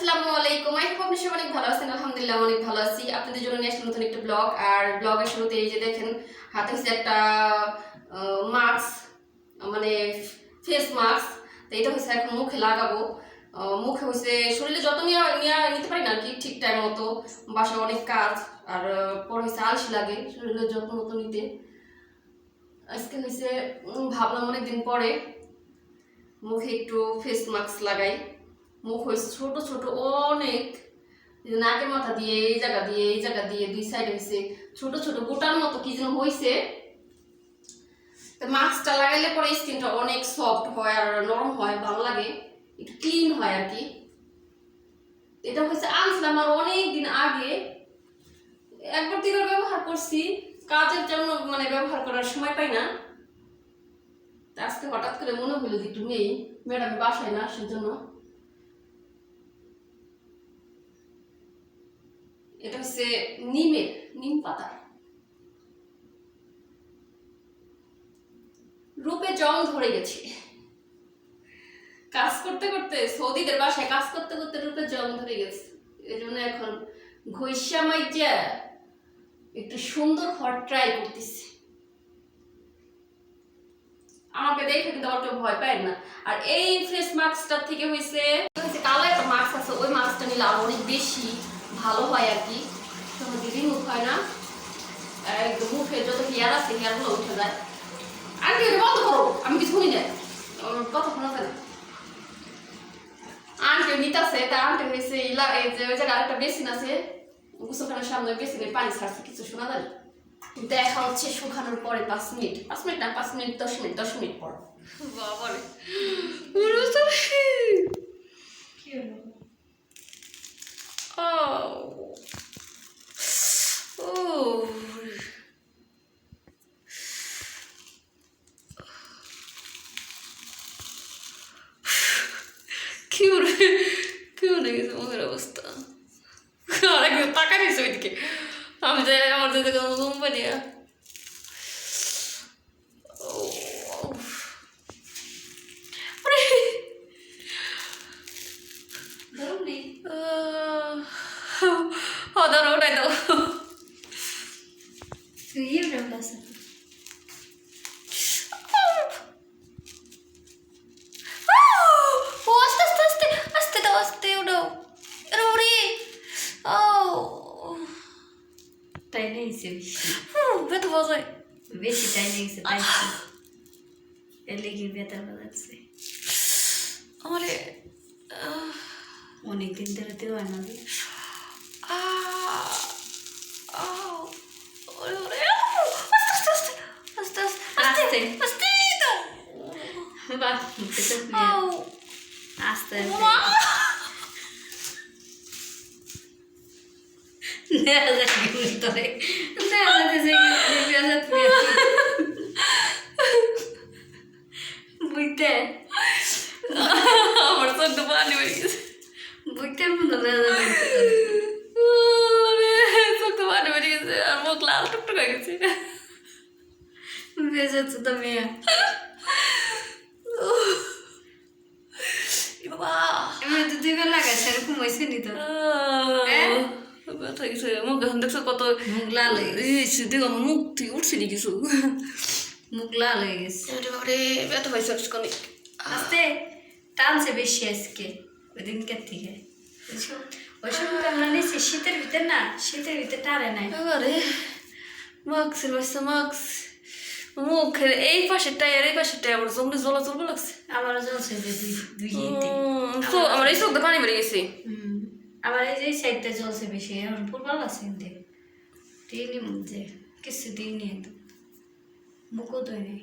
আসসালামু আলাইকুম। I hope আপনি সবাই অনেক ভালো আছেন। আলহামদুলিল্লাহ অনেক ভালো আছি। আপনাদের জন্য নিয়ে আসলাম নতুন একটা ব্লগ। আর ব্লগের শুরুতে এই যে দেখেন, হাতে হচ্ছে একটা মাস্ক মানে ফেস মাস্ক তো এটা হচ্ছে এখন মুখে লাগাবো। মুখে হচ্ছে শরীরে যত নিয়ে নিতে পারি না আর কি, ঠিক টাইম মতো। বাসায় অনেক কাজ। আর পরে হচ্ছে আলসি লাগে শরীরের যত্ন মতো নিতে। আজকে হচ্ছে ভাবলাম অনেকদিন পরে মুখে একটু ফেস মাস্ক লাগাই। মুখ হয়েছে ছোট ছোট অনেক। নাকের মাথা দিয়ে, এই জায়গা দিয়ে, এই জায়গা দিয়ে, দুই সাইডে হয়েছে। ছোট ছোট, গোটার মতো কি যেন হয়েছে। মাস্কটা লাগাইলে পরে স্কিনটা অনেক সফট হয় আর নরম হয়, ভালো লাগে। একটু ক্লিন হয় আর কি। এটা হচ্ছে আনছিলাম আর অনেক দিন আগে। একবার দুবার ব্যবহার করছি। কাজের জন্য মানে ব্যবহার করার সময় পাই না। আজকে হঠাৎ করে মনে হলো যে একটু নেই। ম্যাডাম বাসায় না আসার জন্য। এটা হচ্ছে নিমের, নিম পাতা। রূপে জং ধরে গেছে। কাজ করতে করতে, সৌদিদের বাসায় কাজ করতে করতে রূপে জং ধরে গেছে। এই জন্য এখন ঘষা মাইজা একটু সুন্দর হওয়ার ট্রাই করতেছি। আমাকে দেখে কিন্তু অত ভয় পায় না। আর এই ফেস মাস্কটা থেকে হয়েছে কালো একটা মাস্ক আছে, ওই মাস্কটা নিলে আরও অনেক বেশি ভালো হয় আর কি। দিদি মুখ হয় না। একদম মুখে যত হেয়ার আছে হেয়ারগুলো উঠে যায়। আন্টি এটা বন্ধ করো আমি কিছু শুনি যাই কথা শোনা না। আন্টি নিতাছে তা আন্টি হয়েছে ইলা এই যে ওই জায়গায় আরেকটা বেসিন আছে। গুসলখানার সামনে বেসিনে পানি ছাড়ছে কিছু শোনা যায়। দেখা হচ্ছে শুকানোর পরে পাঁচ মিনিট। পাঁচ মিনিট না পাঁচ মিনিট দশ মিনিট দশ মিনিট পর। Oh. Oh. কি উড়ে কি উড়ে গেছে মুখের অবস্থা আর একদম টাকা দিয়েছে ওইদিকে আমি যাই আমার দিকে কোম্পানি ও দাঁড়া ওটাই দাও ও আস্তে আস্তে আস্তে আস্তে দাও আস্তে ওটাও আরে ওরে ও তাই নিয়েছে বেশি ব্যথা বাজায় বেশি তাই নিয়েছে তাই এর লেগে বেতা বাজাচ্ছে আমারে অনেক দিন ধরে দেওয়া না রে। আহ, আহ, ওরে ওরে আস্তে আস্তে আস্তে আস্তে আস্তে আস্তে। আস্তে দাও বাহ মুখে তো ফুলে আউ আস্তে মা আস্তে দেখা যায় কি ভিতরে দেখা যাচ্ছে যে বেজা ফুলে বুঝতে আমার চোখ তো পানি বেরিয়ে গেছে বুঝতে মতো দেখা যাচ্ছে আরে চোখ তো পানি বেরিয়ে গেছে আর মুখ লাল টুকটুক হয়ে গেছে বেজাচ্ছে তো মেয়ে এ বাবা এমনি তো দুইবার লাগাইছে এরকম হয়েছে নি তো আহ, ব্যথা গেছে মুখ এখন দেখছ কত মুখ লাল হয়ে গেছে। দেখো আমার মুখ থেকে উঠছে নি কিছু মুখ লাল হয়ে গেছে। ওরে অনেক। আস্তে টানছে বেশি আজকে ওই দিনকার থেকে। বুঝছ? ওই সময় আমরা নিয়েছি শীতের ভিতর না শীতের ভিতর টানে নাই। মাস্কের বাচ্চা মাস্ক। মুখের এই পাশেরটাই আর এই পাশেরটাই আমার জমলে জ্বলা জ্বলবে লাগছে। আমারও জ্বলছে যে দুই তো আমার এই চোখ পানি বেরিয়ে গেছে। হুম। আবার এই যে সাইডটা জ্বলছে বেশি এখন ফুটবল আছে কিন্তু। মুখ যে কিছু দিইনি একদম মুখও দই নেই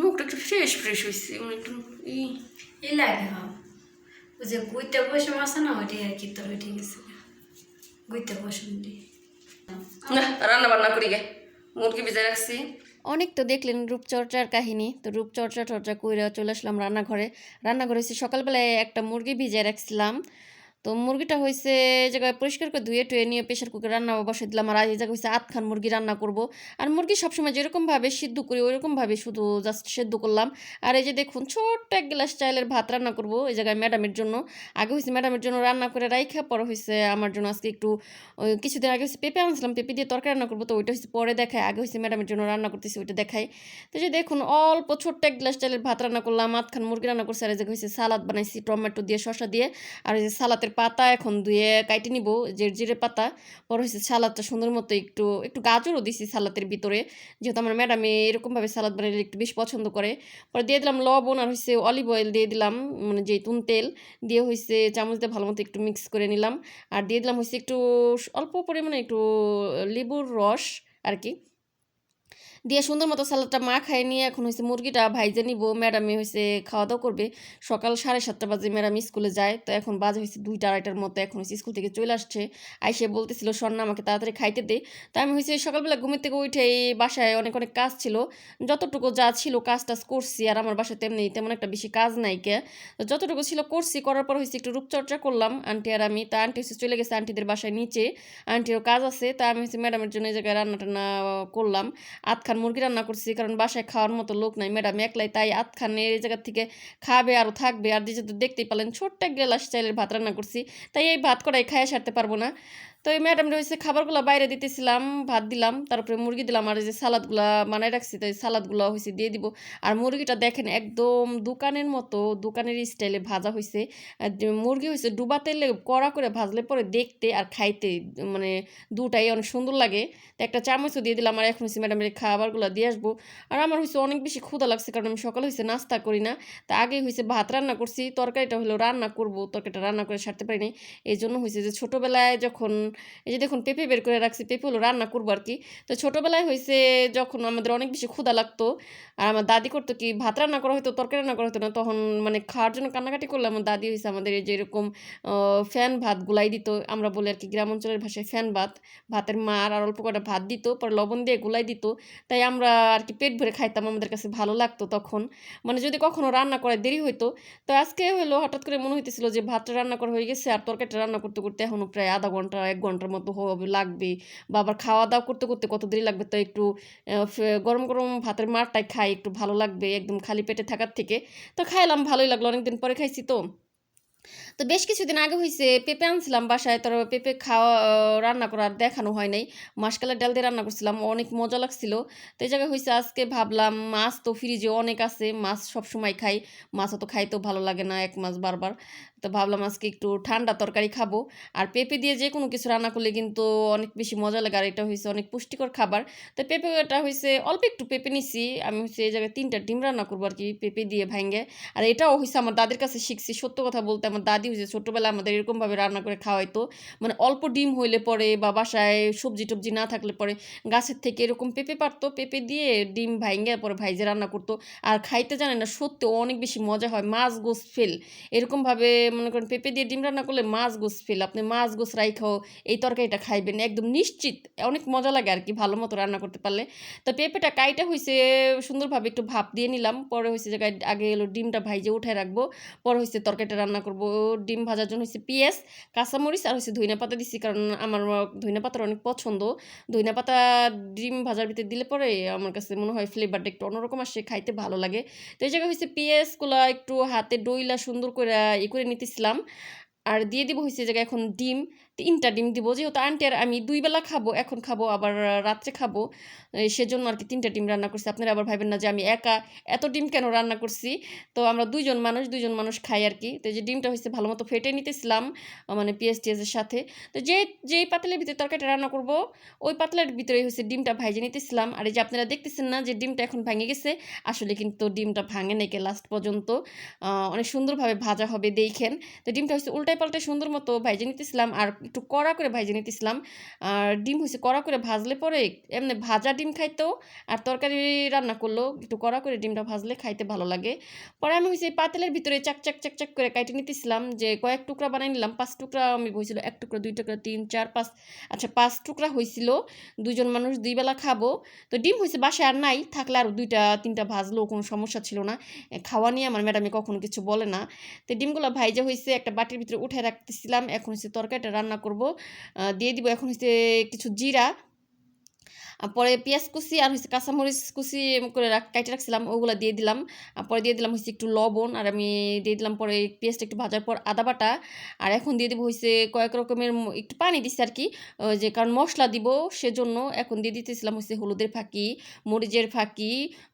মুখটা একটু ফ্রেশ ফ্রেশ হয়েছে একটু ই এই লাগে হ্যাঁ ওই যে গুইটা বসম আছে না ওইটাই আর কি তোর ওইটাই গেছে গুইটা বসম দিয়ে না রান্না বান্না করি গে মুরগি ভিজে রাখছি অনেক তো দেখলেন রূপচর্চার কাহিনী। তো রূপচর্চা টর্চা কইরা চলে আসলাম রান্নাঘরে। রান্নাঘরে সকালবেলায় একটা মুরগি ভিজে রাখছিলাম। তো মুরগিটা হয়েছে এই জায়গায় পরিষ্কার করে ধুয়ে টুয়ে নিয়ে প্রেশার কুকার রান্না বসে দিলাম। আর এই জায়গায় হয়েছে আধখান মুরগি রান্না করব। আর মুরগি সবসময় যেরকমভাবে সিদ্ধ করি, ওইরকমভাবে শুধু জাস্ট সেদ্ধ করলাম। আর এই যে দেখুন, ছোট্ট এক গ্লাস চাইলের ভাত রান্না করব এই জায়গায় ম্যাডামের জন্য। আগে হয়েছে ম্যাডামের জন্য রান্না করে রাইখা, পরে হয়েছে আমার জন্য আজকে একটু কিছুদিন আগে হচ্ছে পেঁপে আনছিলাম, পেঁপে দিয়ে তরকারি রান্না করব, তো ওইটা হচ্ছে পরে দেখায় আগে হচ্ছে ম্যাডামের জন্য রান্না করতেছি, ওইটা দেখায় তো যে দেখুন, অল্প ছোট্ট এক গ্লাস চালের ভাত রান্না করলাম মাতখান মুরগি রান্না করছে। আর এই যে হয়েছে সালাদ বানাইছি, টমেটো দিয়ে, শসা দিয়ে। আর এই যে সালাতের পাতা এখন ধুয়ে কাইটে নিব যে জিরে পাতা। পরে হয়েছে সালাদটা সুন্দর মতো একটু একটু গাজরও দিছি সালাতের ভিতরে। যেহেতু আমার ম্যাডামে এরকমভাবে সালাদ বানাইলে একটু বেশি পছন্দ করে। পরে দিয়ে দিলাম লবণ আর হয়েছে অলিভ অয়েল দিয়ে দিলাম মানে যে জৈতুন তেল। দিয়ে হয়েছে চামচ দিয়ে ভালো মতো একটু মিক্স করে নিলাম। আর দিয়ে দিলাম হচ্ছে একটু অল্প পরিমাণে একটু লেবুর রস আর কি। দিয়ে সুন্দর মতো সালাদটা মা খাই নিয়ে এখন হয়েছে মুরগিটা ভাইজে নিব ম্যাডামে হয়েছে খাওয়া দাওয়া করবে। সকাল সাড়ে সাতটা বাজে ম্যাডাম স্কুলে যায়, তো এখন বাজে হয়েছে দুইটা আড়াইটার মতো এখন হয়েছে স্কুল থেকে চলে আসছে। আইসে বলতেছিল স্বর্ণা আমাকে তাড়াতাড়ি খাইতে দে। তো আমি হয়েছে সকালবেলা ঘুমের থেকে উঠে এই বাসায় অনেক অনেক কাজ ছিল। যতটুকু যা ছিল কাজ টাজ করছি, আর আমার বাসায় তেমনি, তেমন একটা বেশি কাজ নাই কে। তো যতটুকু ছিল করছি, করার পর হয়েছে একটু রূপচর্চা করলাম আন্টি আর আমি। তা আন্টি হচ্ছে চলে গেছে আন্টিদের বাসায় নিচে। আন্টিরও কাজ আছে, তা আমি হচ্ছে ম্যাডামের জন্য এই জায়গায় রান্না টান্না করলাম। আধখান মুরগি রান্না করছি, কারণ বাসায় খাওয়ার মতো লোক নাই। ম্যাডাম একলাই, তাই আধখানের এই জায়গা থেকে খাবে আরও থাকবে। আর যেহেতু দেখতেই পেলেন, ছোট্ট এক গ্লাস চাইলের ভাত রান্না করছি, তাই এই ভাত করাই খাইয়ে সারতে পারব না। তো এই ম্যাডাম রয়েছে খাবারগুলো বাইরে দিতেছিলাম, ভাত দিলাম, তারপরে মুরগি দিলাম, আর এই যে সালাদগুলা বানাই রাখছি, তো এই সালাদগুলো হয়েছে দিয়ে দিব। আর মুরগিটা দেখেন একদম দোকানের মতো, দোকানের স্টাইলে ভাজা হয়েছে মুরগি হয়েছে ডুবা তেলে কড়া করে ভাজলে পরে দেখতে আর খাইতে মানে দুটাই অনেক সুন্দর লাগে। তো একটা চামচও দিয়ে দিলাম, আর এখন হচ্ছে ম্যাডামের খাবারগুলো দিয়ে আসব। আর আমার হয়েছে অনেক বেশি ক্ষুধা লাগছে, কারণ আমি সকালে হয়েছে নাস্তা করি না। তা আগে হয়েছে ভাত রান্না করছি, তরকারিটা হলো রান্না করব, তরকারিটা রান্না করে সারতে পারিনি এই জন্য হয়েছে যে ছোটোবেলায় যখন এই যে দেখুন, পেঁপে বের করে রাখছি, পেঁপে হলো রান্না করব আর কি। তো ছোটোবেলায় হয়েছে যখন আমাদের অনেক বেশি ক্ষুধা লাগতো, আর আমার দাদি করতো কি, ভাত রান্না করা হতো তরকারি রান্না করা হতো না, তখন মানে খাওয়ার জন্য কান্নাকাটি করলে আমার দাদি হয়েছে আমাদের এই যে এরকম ফ্যান ভাত গুলাই দিত। আমরা বলি আর কি গ্রাম অঞ্চলের ভাষায় ফ্যান ভাত। ভাতের মার আর অল্প কটা ভাত দিত, পরে লবণ দিয়ে গুলাই দিত। তাই আমরা আর কি পেট ভরে খাইতাম, আমাদের কাছে ভালো লাগতো তখন। মানে যদি কখনো রান্না করায় দেরি হইতো, তো আজকে হলো হঠাৎ করে মনে হইতেছিল যে ভাতটা রান্না করা হয়ে গেছে, আর তরকারিটা রান্না করতে করতে এখনও প্রায় আধা ঘণ্টা এক ঘণ্টার মতো লাগবে বা আবার খাওয়া দাওয়া করতে করতে কত দেরি লাগবে তো একটু গরম গরম ভাতের মারটাই খাই, একটু ভালো লাগবে, একদম খালি পেটে থাকার থেকে। তো খাইলাম, ভালোই লাগল, অনেকদিন পরে খাইছি তো। তো বেশ কিছুদিন আগে হয়েছে পেঁপে আনছিলাম বাসায় তার পেঁপে খাওয়া রান্না করার দেখানো হয় নাই। মাসকালের ডাল দিয়ে রান্না করছিলাম, অনেক মজা লাগছিল। তো এই জায়গায় হয়েছে আজকে ভাবলাম মাছ তো ফ্রিজে অনেক আছে, মাছ সব সময় খাই। মাছও তো খাইতেও ভালো লাগে না এক মাছ বারবার। তো ভাবলাম আজকে একটু ঠান্ডা তরকারি খাব। আর পেঁপে দিয়ে যে কোনো কিছু রান্না করলে কিন্তু অনেক বেশি মজা লাগে, আর এটা হয়েছে অনেক পুষ্টিকর খাবার। তো পেঁপেটা হয়েছে অল্প একটু পেঁপে নিছি। আমি হচ্ছে এই জায়গায় তিনটা ডিম রান্না করব আর কি, পেঁপে দিয়ে ভাঙ্গে আর এটাও হয়েছে আমার দাদির কাছে শিখছি, সত্য কথা বলতে আমার দাদি হয়েছে ছোটোবেলায় আমাদের এরকমভাবে রান্না করে খাওয়াইতো। মানে অল্প ডিম হইলে পরে বা বাসায় সবজি টবজি না থাকলে পরে গাছের থেকে এরকম পেঁপে পারতো, পেঁপে দিয়ে ডিম ভাঙ্গে পরে ভাইজে রান্না করতো। আর খাইতে জানে না, সত্যি অনেক বেশি মজা হয়, মাছ গোস ফেল। এরকমভাবে মনে করেন পেঁপে দিয়ে ডিম রান্না করলে মাছ গোস ফেল। আপনি মাছ গোস রাই খাও, এই তরকারিটা খাইবেন, একদম নিশ্চিত। অনেক মজা লাগে আর কি ভালো মতো রান্না করতে পারলে। তো পেঁপেটা কাইটা হয়েছে সুন্দরভাবে একটু ভাপ দিয়ে নিলাম। পরে হয়েছে জায়গায় আগে এলো ডিমটা ভাইজে উঠায় রাখব। পরে হয়েছে তরকারিটা রান্না করব। ডিম ভাজার জন্য হয়েছে পেঁয়াজ, কাঁচামরিচ আর হচ্ছে ধইনা পাতা দিছি কারণ আমার, ধইনা পাতার অনেক পছন্দ। ধইনা পাতা ডিম ভাজার ভিতরে দিলে পরে আমার কাছে মনে হয় ফ্লেভারটা একটু অন্যরকম আসে, খাইতে ভালো লাগে। তো এই জায়গায় হচ্ছে পেঁয়াজগুলো একটু হাতে ডইলা সুন্দর করে ই করে নিতেছিলাম। আর দিয়ে দিব হচ্ছে জায়গায় এখন ডিম। তিনটা ডিম দিব, যেহেতু আন্টি আর আমি দুই বেলা খাব, এখন খাব, আবার রাত্রে খাব সেজন্য আর কি তিনটা ডিম রান্না করছি। আপনারা আবার ভাবেন না যে আমি একা এত ডিম কেন রান্না করছি? তো আমরা দুইজন মানুষ দুইজন মানুষ খাই আর কি। তো যে ডিমটা হয়েছে ভালো মতো ফেটে নিতেছিলাম মানে পেঁয়াজ টিয়াজের সাথে। তো যে, যেই পাতলের ভিতরে তরকারিটা রান্না করব, ওই পাতলের ভিতরে হয়েছে ডিমটা ভাইজে নিতেছিলাম। আর এই যে আপনারা দেখতেছেন না যে ডিমটা এখন ভাঙে গেছে, আসলে কিন্তু ডিমটা ভাঙে নাকি লাস্ট পর্যন্ত। অনেক সুন্দরভাবে ভাজা হবে, দেখেন। তো ডিমটা হচ্ছে উল্টাই পাল্টাই সুন্দর মতো ভাইজে নিতেছিলাম। আর একটু কড়া করে ভাইজে নিতেছিলাম। আর ডিম হচ্ছে কড়া করে ভাজলে পরে এমনি ভাজা ডিম খাইতেও আর তরকারি রান্না করলেও একটু কড়া করে ডিমটা ভাজলে খাইতে ভালো লাগে। পরে আমি হয়েছে পাতিলের ভিতরে চাক চাক চাক চাক করে কাইটে নিতেছিলাম যে কয়েক টুকরা বানাই নিলাম। পাঁচ টুকরা আমি হয়েছিল এক টুকরা, দুই টুকরা, তিন, চার, পাঁচ আচ্ছা পাঁচ টুকরা হয়েছিল দুজন মানুষ দুই বেলা খাব। তো ডিম হয়েছে বাসায় আর নাই, থাকলে আর দুইটা, তিনটা ভাজলেও কোনো সমস্যা ছিল না। খাওয়া নিয়ে আমার ম্যাডামে কখনো কিছু বলে না। তো ডিমগুলো ভাইজা হয়েছে একটা বাটির ভিতরে উঠে রাখতেছিলাম। এখন হচ্ছে তরকারিটা রান্না করব। দিয়ে দিব এখন হচ্ছে কিছু জিরা। পরে পেঁয়াজ কুচি আর হচ্ছে কাঁচামরিচ কুচি করে কাটে রাখছিলাম, ওগুলো দিয়ে দিলাম। পরে দিয়ে দিলাম হচ্ছে একটু লবণ আর আমি দিয়ে দিলাম পরে পেঁয়াজটা একটু ভাজার পর আদা বাটা। আর এখন দিয়ে দিব হচ্ছে কয়েক রকমের একটু পানি দিচ্ছি আর কি যে কারণ মশলা দিব সেজন্য এখন দিয়ে দিতেছিলাম হচ্ছে হলুদের ফাঁকি, মরিচের ফাঁকি,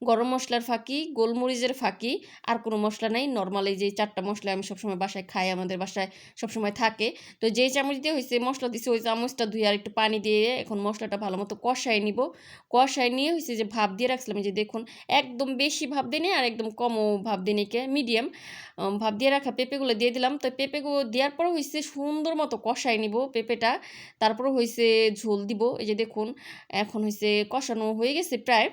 গরম মশলার ফাঁকি, গোলমরিচের ফাঁকি। আর কোনো মশলা নাই নর্মাল যে চারটা মশলা আমি সবসময় বাসায় খাই, আমাদের বাসায় সবসময় থাকে। তো যেই চামচ দিয়ে হয়েছে মশলা দিছে, ওই চামচটা ধুয়ে আর একটু পানি দিয়ে এখন মশলাটা ভালো মতো কষায় নিব। কষায় নিয়ে হয়েছে যে ভাব দিয়ে রাখছিলাম যে দেখুন, একদম বেশি ভাব দিনে আর একদম কমও ভাব দিয়ে কে মিডিয়াম ভাব দিয়ে রাখা পেঁপেগুলো দিয়ে দিলাম। তো পেঁপেগুলো দেওয়ার পর হয়েছে সুন্দর মতো কষায় নিব পেঁপেটা। তারপর হয়েছে ঝোল দিব, এই যে দেখুন, এখন হয়েছে কষানো হয়ে গেছে প্রায়।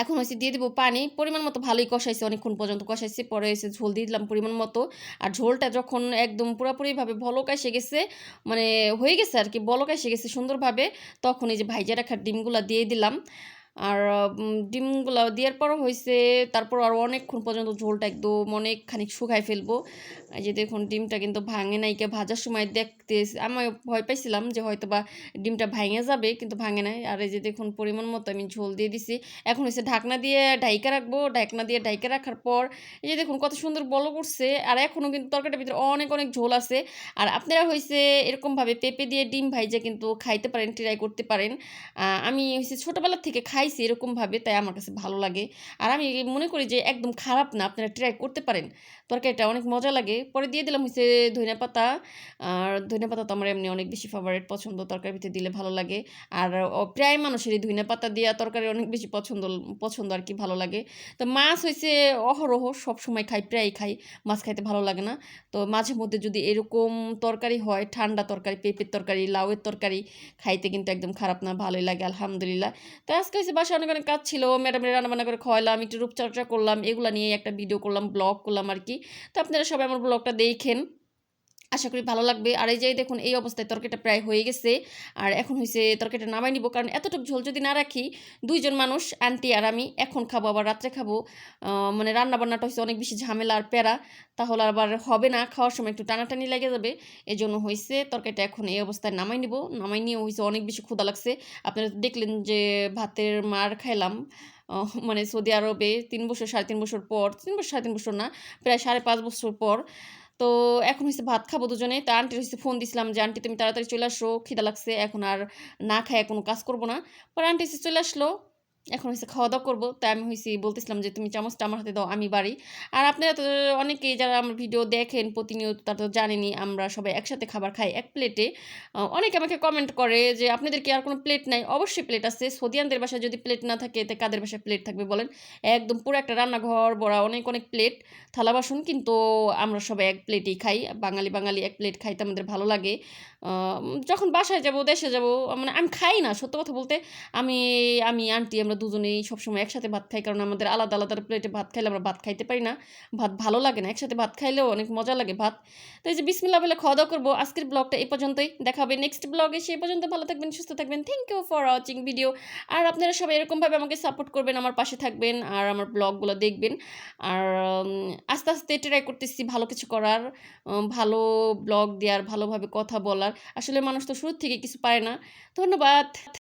এখন হচ্ছে দিয়ে দিব পানি, পরিমাণ মতো ভালোই কষাইছে অনেকক্ষণ পর্যন্ত। কষাইছে, পরে এসে ঝোল দিয়ে দিলাম পরিমাণ মতো। আর ঝোলটা যখন একদম পুরোপুরিভাবে বলক এসে গেছে মানে হয়ে গেছে আর কি, বলক এসে গেছে সুন্দরভাবে, তখন এই যে ভাইজা রাখার ডিমগুলো দিয়ে দিলাম। আর ডিমগুলো দেওয়ার পরও হয়েছে তারপর আর অনেকক্ষণ পর্যন্ত ঝোলটা একদম অনেকখানি শুকায় ফেলব। যে দেখুন, ডিমটা কিন্তু ভাঙে নাইকে ভাজার সময় দেখতে আমি ভয় পাইছিলাম যে হয়তো বা ডিমটা ভাঙে যাবে, কিন্তু ভাঙে নাই। আর এই যে দেখুন, পরিমাণ মতো আমি ঝোল দিয়ে দিছি। এখন হচ্ছে ঢাকনা দিয়ে ঢাইকা রাখব। ঢাকনা দিয়ে ঢাইকা রাখার পর, এই যে দেখুন, কত সুন্দর বল করছে আর এখনও কিন্তু তরকারিটার ভিতরে অনেক অনেক ঝোল আছে। আর আপনারা হয়েছে এরকমভাবে পেঁপে দিয়ে ডিম ভাইজা কিন্তু খাইতে পারেন ট্রাই করতে পারেন। আমি হচ্ছে ছোটোবেলার থেকে খাইছি এরকমভাবে, তাই আমার কাছে ভালো লাগে। আর আমি মনে করি যে একদম খারাপ না, আপনারা ট্রাই করতে পারেন। তরকারিটা অনেক মজা লাগে। পরে দিয়ে দিলাম হচ্ছে ধনিয়া পাতা। আর ধনিয়া পাতা তো আমার এমনি অনেক বেশি ফেভারিট পছন্দ, তরকারির ভিতরে দিলে ভালো লাগে। আর প্রায় মানুষেরই ধনিয়া পাতা দেওয়া তরকারি অনেক বেশি পছন্দ পছন্দ আর কি ভালো লাগে। তো মাছ হয়েছে অহরহ সব সময় খাই প্রায় খাই। মাছ খাইতে ভালো লাগে না। তো মাঝে মধ্যে যদি এরকম তরকারি হয়, ঠান্ডা তরকারি, পেঁপের তরকারি, লাউয়ের তরকারি, খাইতে কিন্তু একদম খারাপ না, ভালোই লাগে, আলহামদুলিল্লাহ। তো আজকে হচ্ছে বাসায় অনেক অনেক কাজ ছিল, ম্যাডামের রান্নাবান্না করে খাওয়ালাম একটু রূপচর্চা করলাম, এগুলো নিয়ে একটা ভিডিও করলাম ব্লগ করলাম আর কি। তো আপনারা সবাই আমার ব্লগটা দেখেন। আশা করি ভালো লাগবে। আর এই যে দেখুন, এই অবস্থায় তরকারিটা প্রায় হয়ে গেছে। আর এখন হয়েছে তরকারিটা নামাই নিব। কারণ এতটুকু ঝোল যদি না রাখি, দুইজন মানুষ আন্টি আর আমি, এখন খাব, আবার রাত্রে খাব। মানে রান্না বান্নাটা হচ্ছে অনেক বেশি ঝামেলা আর প্যারা। তাহলে আবার হবে না, খাওয়ার সময় একটু টানাটানি লেগে যাবে। এই জন্য হয়েছে তরকারিটা এখন এই অবস্থায় নামাই নিব। নামাই নিয়ে হয়েছে অনেক বেশি ক্ষুদা লাগছে। আপনারা দেখলেন যে ভাতের মার খাইলাম মানে সৌদি আরবে তিন বছর, সাড়ে তিন বছর পর, তিন বছর, সাড়ে তিন বছর না, প্রায় সাড়ে পাঁচ বছর পর তো এখন হচ্ছে ভাত খাব দুজনে। তো আন্টির হচ্ছে ফোন দিছিলাম যে, আন্টি তুমি তাড়াতাড়ি চলে আসো, খিদা লাগছে, এখন আর না খায় কোনো কাজ করব না। পরে আন্টি এসে চলে আসলো। এখন হচ্ছে খাওয়া দাওয়া করব। তাই আমি হয়েছি বলতেছিলাম যে তুমি চামচটা আমার হাতে দাও, আমি বাড়ি। আর আপনারা তো অনেকেই যারা আমার ভিডিও দেখেন প্রতিনিয়ত, তারা তো জানেনই আমরা সবাই একসাথে খাবার খাই এক প্লেটে। অনেকে আমাকে কমেন্ট করে যে, আপনাদের কি আর কোনো প্লেট নাই? অবশ্যই প্লেট আছে। সৌদিয়ানদের বাসায় যদি প্লেট না থাকে, তে কাদের বাসায় প্লেট থাকবে বলেন? একদম পুরো একটা রান্নাঘর, বড়া, অনেক অনেক প্লেট থালা, বাসন, কিন্তু আমরা সবাই এক প্লেটই খাই। বাঙালি বাঙালি এক প্লেট খাইতে আমাদের ভালো লাগে। যখন বাসায় যাব, দেশে যাব মানে আমি খাই না, সত্য কথা বলতে আমি আমি, আন্টি আমরা দুজনেই সবসময় একসাথে ভাত খাই, কারণ আমাদের আলাদা আলাদা প্লেটে ভাত খাইলে আমরা ভাত খাইতে পারি না। ভাত ভালো লাগে না, একসাথে ভাত খাইলেও অনেক মজা লাগে ভাত। তো এই যে বিসমিল্লা বলে খাওয়া দাওয়া করব, আজকের ব্লগটা এই পর্যন্তই। দেখা হবে নেক্সট ব্লগে সেই পর্যন্ত ভালো থাকবেন, সুস্থ থাকবেন। Thank you for watching video আর আপনারা সবাই এরকমভাবে আমাকে সাপোর্ট করবেন, আমার পাশে থাকবেন, আর আমার ব্লগগুলো দেখবেন। আর আস্তে আস্তে ট্রাই করতেছি ভালো কিছু করার ভালো ব্লগ দেওয়ার, ভালোভাবে কথা বলার। আসলে মানুষ তো শুরুর থেকে কিছু পারে না। ধন্যবাদ।